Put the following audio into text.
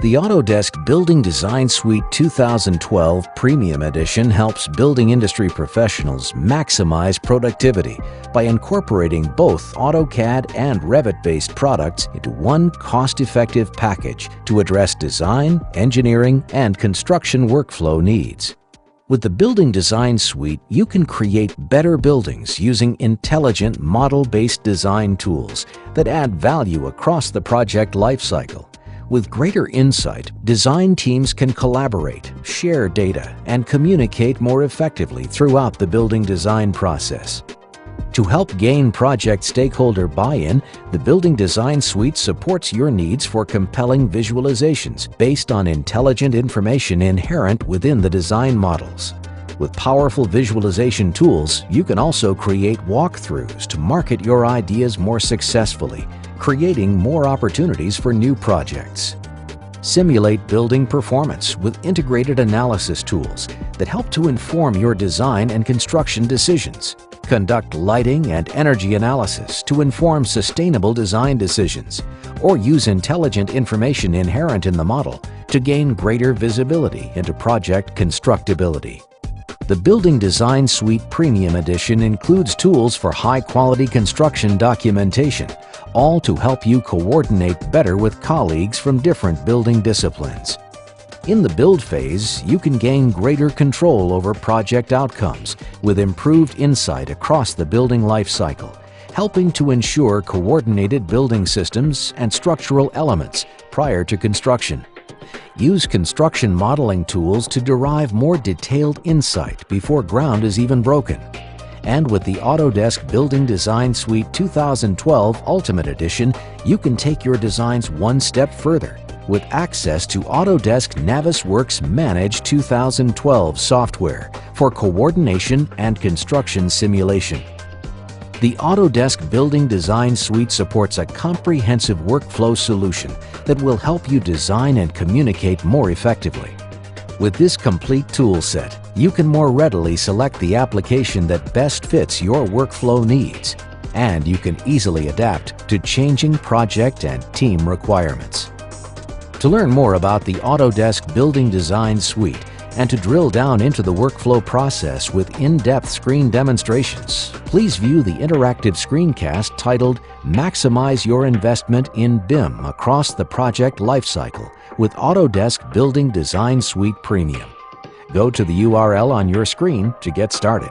The Autodesk Building Design Suite 2012 Premium Edition helps building industry professionals maximize productivity by incorporating both AutoCAD and Revit-based products into one cost-effective package to address design, engineering, and construction workflow needs. With the Building Design Suite, you can create better buildings using intelligent model-based design tools that add value across the project lifecycle. With greater insight, design teams can collaborate, share data, and communicate more effectively throughout the building design process. To help gain project stakeholder buy-in, the Building Design Suite supports your needs for compelling visualizations based on intelligent information inherent within the design models. With powerful visualization tools, you can also create walkthroughs to market your ideas more successfully creating more opportunities for new projects. Simulate building performance with integrated analysis tools that help to inform your design and construction decisions. Conduct lighting and energy analysis to inform sustainable design decisions, or use intelligent information inherent in the model to gain greater visibility into project constructability. The Building Design Suite Premium Edition includes tools for high-quality construction documentation, all to help you coordinate better with colleagues from different building disciplines. In the build phase, you can gain greater control over project outcomes with improved insight across the building life cycle, helping to ensure coordinated building systems and structural elements prior to construction. Use construction modeling tools to derive more detailed insight before ground is even broken. And with the Autodesk Building Design Suite 2012 Ultimate Edition, you can take your designs one step further with access to Autodesk Navisworks Manage 2012 software for coordination and construction simulation. The Autodesk Building Design Suite supports a comprehensive workflow solution that will help you design and communicate more effectively. With this complete tool set, you can more readily select the application that best fits your workflow needs, and you can easily adapt to changing project and team requirements. To learn more about the Autodesk Building Design Suite and to drill down into the workflow process with in-depth screen demonstrations, please view the interactive screencast titled Maximize Your Investment in BIM Across the Project Lifecycle with Autodesk Building Design Suite Premium. Go to the URL on your screen to get started.